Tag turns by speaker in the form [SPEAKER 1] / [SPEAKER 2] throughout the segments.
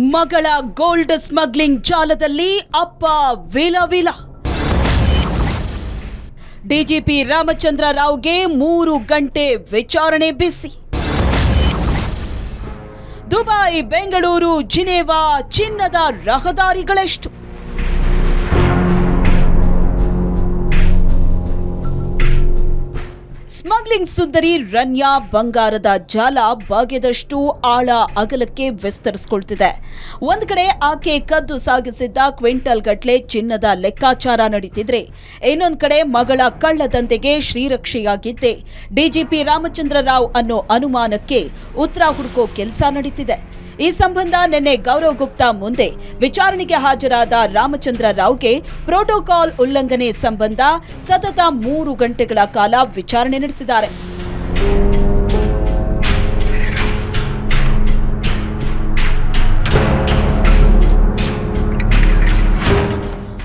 [SPEAKER 1] ಮಗಳ gold smuggling ಜಾಲದಲ್ಲಿ ಅಪ್ಪ ವಿಲ ವಿಲ ಡಿಜಿಪಿ ರಾಮಚಂದ್ರ ರಾವ್ಗೆ ಮೂರು ಗಂಟೆ ವಿಚಾರಣೆ ಬಿಸಿ. ದುಬೈ ಬೆಂಗಳೂರು ಜಿನೇವಾ ಚಿನ್ನದ ರಹದಾರಿಗಳೆಷ್ಟು. ಸ್ಮಗ್ಲಿಂಗ್ ಸುಂದರಿ ರನ್ಯಾ ಬಂಗಾರದ ಜಾಲ ಬಗೆದಷ್ಟು ಆಳ ಅಗಲಕ್ಕೆ ವಿಸ್ತರಿಸಿಕೊಳ್ತಿದೆ. ಒಂದು ಕಡೆ ಆಕೆ ಕದ್ದು ಸಾಗಿಸಿದ್ದ ಕ್ವಿಂಟಲ್ ಗಟ್ಲೆ ಚಿನ್ನದ ಲೆಕ್ಕಾಚಾರ ನಡೀತಿದ್ರೆ, ಇನ್ನೊಂದು ಕಡೆ ಮಗಳ ಕಳ್ಳದಂತೆಗೆ ಶ್ರೀರಕ್ಷೆಯಾಗಿದ್ದೆ. ಡಿಜಿಪಿ ರಾಮಚಂದ್ರ ರಾವ್ ಅನ್ನೋ ಅನುಮಾನಕ್ಕೆ ಉತ್ತರ ಹುಡುಕೋ ಕೆಲಸ ನಡೀತಿದೆ. ಈ ಸಂಬಂಧ ನಿನ್ನೆ ಗೌರವ್ ಗುಪ್ತಾ ಮುಂದೆ ವಿಚಾರಣೆಗೆ ಹಾಜರಾದ ರಾಮಚಂದ್ರ ರಾವ್ಗೆ ಪ್ರೋಟೋಕಾಲ್ ಉಲ್ಲಂಘನೆ ಸಂಬಂಧ ಸತತ ಮೂರು ಗಂಟೆಗಳ ಕಾಲ ವಿಚಾರಣೆ ನಡೆಸಿದ್ದಾರೆ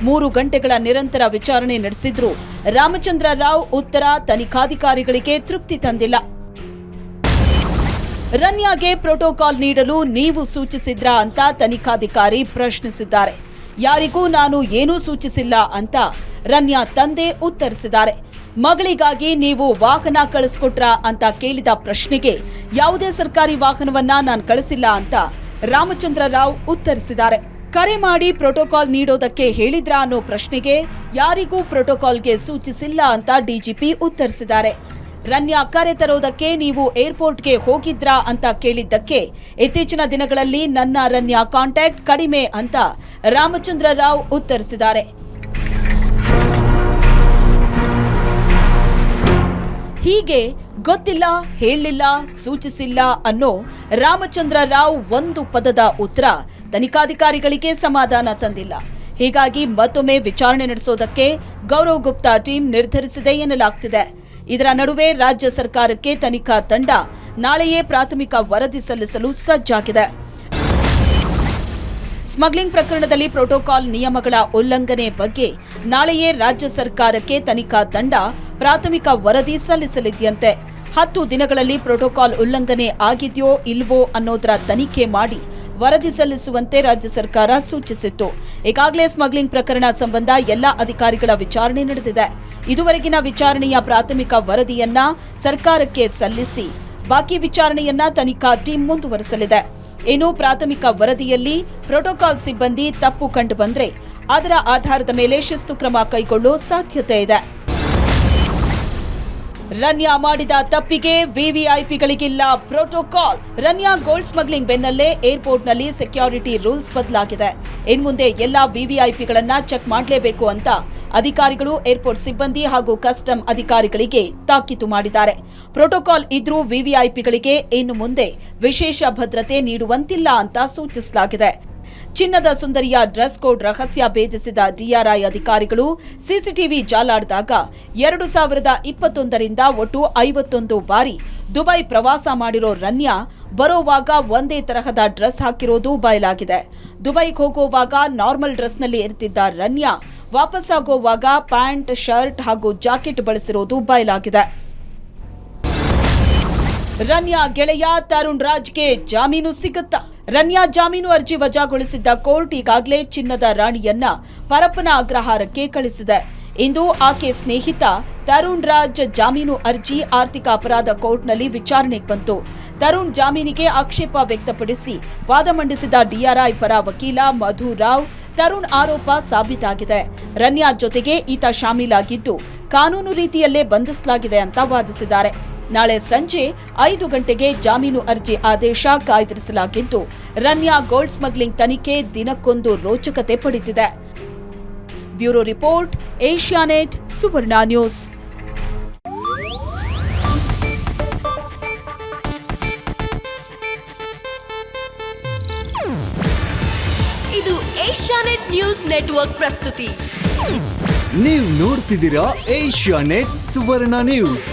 [SPEAKER 1] ಮೂರು ಗಂಟೆಗಳ ನಿರಂತರ ವಿಚಾರಣೆ ನಡೆಸಿದ್ರು. ರಾಮಚಂದ್ರ ರಾವ್ ಉತ್ತರ ತನಿಖಾಧಿಕಾರಿಗಳಿಗೆ ತೃಪ್ತಿ ತಂದಿಲ್ಲ. ರನ್ಯಾಗೆ ಪ್ರೋಟೋಕಾಲ್ ನೀಡಲು ನೀವು ಸೂಚಿಸಿದ್ರಾ ಅಂತ ತನಿಖಾಧಿಕಾರಿ ಪ್ರಶ್ನಿಸಿದ್ದಾರೆ. ಯಾರಿಗೂ ನಾನು ಏನೂ ಸೂಚಿಸಿಲ್ಲ ಅಂತ ರನ್ಯಾ ತಂದೆ ಉತ್ತರಿಸಿದ್ದಾರೆ. ಮಗಳಿಗಾಗಿ ನೀವು ವಾಹನ ಕಳಿಸ್ಕೊಟ್ರಾ ಅಂತ ಕೇಳಿದ ಪ್ರಶ್ನೆಗೆ ಯಾವುದೇ ಸರ್ಕಾರಿ ವಾಹನವನ್ನ ನಾನು ಕಳಿಸಿಲ್ಲ ಅಂತ ರಾಮಚಂದ್ರ ರಾವ್ ಉತ್ತರಿಸಿದ್ದಾರೆ. ಕರೆ ಮಾಡಿ ಪ್ರೋಟೋಕಾಲ್ ನೀಡೋದಕ್ಕೆ ಹೇಳಿದ್ರಾ ಅನ್ನೋ ಪ್ರಶ್ನೆಗೆ ಯಾರಿಗೂ ಪ್ರೋಟೋಕಾಲ್ಗೆ ಸೂಚಿಸಿಲ್ಲ ಅಂತ ಡಿಜಿಪಿ ಉತ್ತರಿಸಿದ್ದಾರೆ. ರನ್ಯಾ ಕರೆ ತರೋದಕ್ಕೆ ನೀವು ಏರ್ಪೋರ್ಟ್ಗೆ ಹೋಗಿದ್ರಾ ಅಂತ ಕೇಳಿದ್ದಕ್ಕೆ ಇತ್ತೀಚಿನ ದಿನಗಳಲ್ಲಿ ನನ್ನ ರನ್ಯ ಕಾಂಟ್ಯಾಕ್ಟ್ ಕಡಿಮೆ ಅಂತ ರಾಮಚಂದ್ರ ರಾವ್ ಉತ್ತರಿಸಿದ್ದಾರೆ. ಹೀಗೆ ಗೊತ್ತಿಲ್ಲ, ಹೇಳಿಲ್ಲ, ಸೂಚಿಸಿಲ್ಲ ಅನ್ನೋ ರಾಮಚಂದ್ರ ರಾವ್ ಒಂದು ಪದದ ಉತ್ತರ ತನಿಖಾಧಿಕಾರಿಗಳಿಗೆ ಸಮಾಧಾನ ತಂದಿಲ್ಲ. ಹೀಗಾಗಿ ಮತ್ತೊಮ್ಮೆ ವಿಚಾರಣೆ ನಡೆಸೋದಕ್ಕೆ ಗೌರವ್ ಗುಪ್ತಾ ಟೀಮ್ ನಿರ್ಧರಿಸಿದೆ ಎನ್ನಲಾಗ್ತಿದೆ. ಇದರ ನಡುವೆ ರಾಜ್ಯ ಸರ್ಕಾರಕ್ಕೆ ತನಿಖಾ ತಂಡ ನಾಳೆಯೇ ಪ್ರಾಥಮಿಕ ವರದಿ ಸಲ್ಲಿಸಲು ಸಜ್ಜಾಗಿದೆ. ಸ್ಮಗ್ಲಿಂಗ್ ಪ್ರಕರಣದಲ್ಲಿ ಪ್ರೋಟೋಕಾಲ್ ನಿಯಮಗಳ ಉಲ್ಲಂಘನೆ ಬಗ್ಗೆ ನಾಳೆಯೇ ರಾಜ್ಯ ಸರ್ಕಾರಕ್ಕೆ ತನಿಖಾ ತಂಡ ಪ್ರಾಥಮಿಕ ವರದಿ ಸಲ್ಲಿಸಲಿದೆಯಂತೆ. ಹತ್ತು ದಿನಗಳಲ್ಲಿ ಪ್ರೋಟೋಕಾಲ್ ಉಲ್ಲಂಘನೆ ಆಗಿದೆಯೋ ಇಲ್ವೋ ಅನ್ನೋದರ ತನಿಖೆ ಮಾಡಿ ವರದಿ ಸಲ್ಲಿಸುವಂತೆ ರಾಜ್ಯ ಸರ್ಕಾರ ಸೂಚಿಸಿತ್ತು. ಈಗಾಗಲೇ ಸ್ಮಗ್ಲಿಂಗ್ ಪ್ರಕರಣ ಸಂಬಂಧ ಎಲ್ಲ ಅಧಿಕಾರಿಗಳ ವಿಚಾರಣೆ ನಡೆದಿದೆ. ಇದುವರೆಗಿನ ವಿಚಾರಣೆಯ ಪ್ರಾಥಮಿಕ ವರದಿಯನ್ನ ಸರ್ಕಾರಕ್ಕೆ ಸಲ್ಲಿಸಿ, ಬಾಕಿ ವಿಚಾರಣೆಯನ್ನ ತನಿಖಾ ಟೀಮ್ ಮುಂದುವರೆಸಲಿದೆ. ಇನ್ನು ಪ್ರಾಥಮಿಕ ವರದಿಯಲ್ಲಿ ಪ್ರೋಟೋಕಾಲ್ ಸಿಬ್ಬಂದಿ ತಪ್ಪು ಕಂಡುಬಂದರೆ ಅದರ ಆಧಾರದ ಮೇಲೆ ಶಿಸ್ತು ಕ್ರಮ ಕೈಗೊಳ್ಳುವ ಸಾಧ್ಯತೆ ಇದೆ. ರನ್ಯಾ ಮಾಡಿದ ತಪ್ಪಿಗೆ ವಿವಿಐಪಿಗಳಿಗಿಲ್ಲ ಪ್ರೋಟೋಕಾಲ್. ರನ್ಯಾ ಗೋಲ್ಡ್ ಸ್ಮಗ್ಲಿಂಗ್ ಬೆನ್ನಲ್ಲೇ ಏರ್ಪೋರ್ಟ್ನಲ್ಲಿ ಸೆಕ್ಯೂರಿಟಿ ರೂಲ್ಸ್ ಬದಲಾಗಿದೆ. ಇನ್ಮುಂದೆ ಎಲ್ಲ ವಿವಿಐಪಿಗಳನ್ನ ಚೆಕ್ ಮಾಡಲೇಬೇಕು ಅಂತ ಅಧಿಕಾರಿಗಳು, ಏರ್ಪೋರ್ಟ್ ಸಿಬ್ಬಂದಿ ಹಾಗೂ ಕಸ್ಟಮ್ ಅಧಿಕಾರಿಗಳಿಗೆ ತಾಕೀತು ಮಾಡಿದ್ದಾರೆ. ಪ್ರೋಟೋಕಾಲ್ ಇದ್ರೂ ವಿವಿಐಪಿಗಳಿಗೆ ಇನ್ನು ಮುಂದೆ ವಿಶೇಷ ಭದ್ರತೆ ನೀಡುವಂತಿಲ್ಲ ಅಂತ ಸೂಚಿಸಲಾಗಿದೆ. ಚಿನ್ನದ ಸುಂದರಿಯ ಡ್ರೆಸ್ ಕೋಡ್ ರಹಸ್ಯ ಭೇದಿಸಿದ ಡಿಆರ್ಐ ಅಧಿಕಾರಿಗಳು ಸಿಸಿಟಿವಿ ಜಾಲಾಡಿದಾಗ ಎರಡು ಸಾವಿರದ ಇಪ್ಪತ್ತೊಂದರಿಂದ ಒಟ್ಟು ಐವತ್ತೊಂದು ಬಾರಿ ದುಬೈ ಪ್ರವಾಸ ಮಾಡಿರೋ ರನ್ಯಾ ಬರೋವಾಗ ಒಂದೇ ತರಹದ ಡ್ರೆಸ್ ಹಾಕಿರೋದು ಬಯಲಾಗಿದೆ. ದುಬೈಗೆ ಹೋಗೋವಾಗ ನಾರ್ಮಲ್ ಡ್ರೆಸ್ನಲ್ಲಿ ಇರ್ತಿದ್ದ ರನ್ಯಾ ವಾಪಸ್ಸಾಗೋವಾಗ ಪ್ಯಾಂಟ್, ಶರ್ಟ್ ಹಾಗೂ ಜಾಕೆಟ್ ಬಳಸಿರೋದು ಬಯಲಾಗಿದೆ. ರನ್ಯಾ ಗೆಳೆಯ ತರುಣ್ ರಾಜ್ಗೆ ಜಾಮೀನು ಸಿಗುತ್ತಾ? ರನ್ಯಾ ಜಾಮೀನು ಅರ್ಜಿ ವಜಾಗೊಳಿಸಿದ್ದ ಕೋರ್ಟ್ ಈಗಾಗಲೇ ಚಿನ್ನದ ರಾಣಿಯನ್ನ ಪರಪ್ಪನ ಅಗ್ರಹಾರಕ್ಕೆ ಕಳಿಸಿದೆ. ಇಂದು ಆಕೆ ಸ್ನೇಹಿತ ತರುಣ್ ರಾಜ್ ಜಾಮೀನು ಅರ್ಜಿ ಆರ್ಥಿಕ ಅಪರಾಧ ಕೋರ್ಟ್ನಲ್ಲಿ ವಿಚಾರಣೆಗೆ ಬಂತು. ತರುಣ್ ಜಾಮೀನಿಗೆ ಆಕ್ಷೇಪ ವ್ಯಕ್ತಪಡಿಸಿ ವಾದ ಮಂಡಿಸಿದ ಡಿಆರ್ಐ ಪರ ವಕೀಲ ಮಧು ರಾವ್ ತರುಣ್ ಆರೋಪ ಸಾಬೀತಾಗಿದೆ. ರನ್ಯಾ ಜೊತೆಗೆ ಈತ ಶಾಮೀಲಾಗಿದ್ದು, ಕಾನೂನು ರೀತಿಯಲ್ಲೇ ಬಂಧಿಸಲಾಗಿದೆ ಅಂತ ವಾದಿಸಿದ್ದಾರೆ. ನಾಳೆ ಸಂಜೆ ಐದು ಗಂಟೆಗೆ ಜಾಮೀನು ಅರ್ಜಿ ಆದೇಶ ಕಾಯ್ದಿರಿಸಲಾಗಿದ್ದು ರನ್ಯಾ ಗೋಲ್ಡ್ ಸ್ಮಗ್ಲಿಂಗ್ ತನಿಖೆ ದಿನಕ್ಕೊಂದು ರೋಚಕತೆ ಪಡೆದಿದೆ. Bureau report Asianet Suvarna news.
[SPEAKER 2] ಇದು ಏಷ್ಯಾನೆಟ್ ನ್ಯೂಸ್ ನೆಟ್ವರ್ಕ್ ಪ್ರಸ್ತುತಿ.
[SPEAKER 3] ನೀವು ನೋಡ್ತಿದ್ದೀರಾ ಏಷ್ಯಾ ನೆಟ್ ಸುವರ್ಣ ನ್ಯೂಸ್.